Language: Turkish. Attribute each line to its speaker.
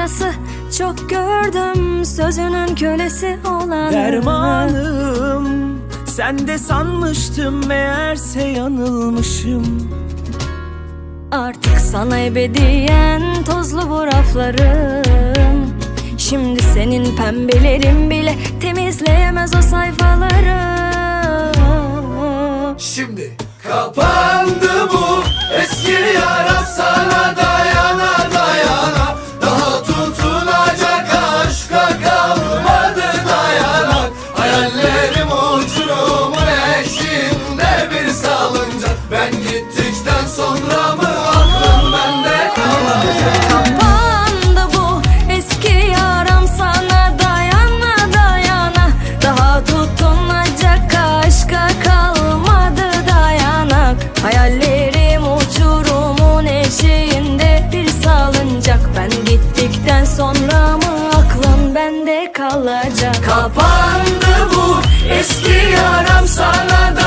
Speaker 1: dudağının arası Çok gördüm. Sözünün kölesi olan
Speaker 2: Dermanım Sen de sanmıştım meğerse yanılmışım.
Speaker 1: Artık sana ebediyen tozlu bu raflarım. Şimdi senin pembelerin bile temizleyemez o sayfaları gittikten sonra mı aklım bende kalacak?
Speaker 2: Kapandı bu eski yaram sana da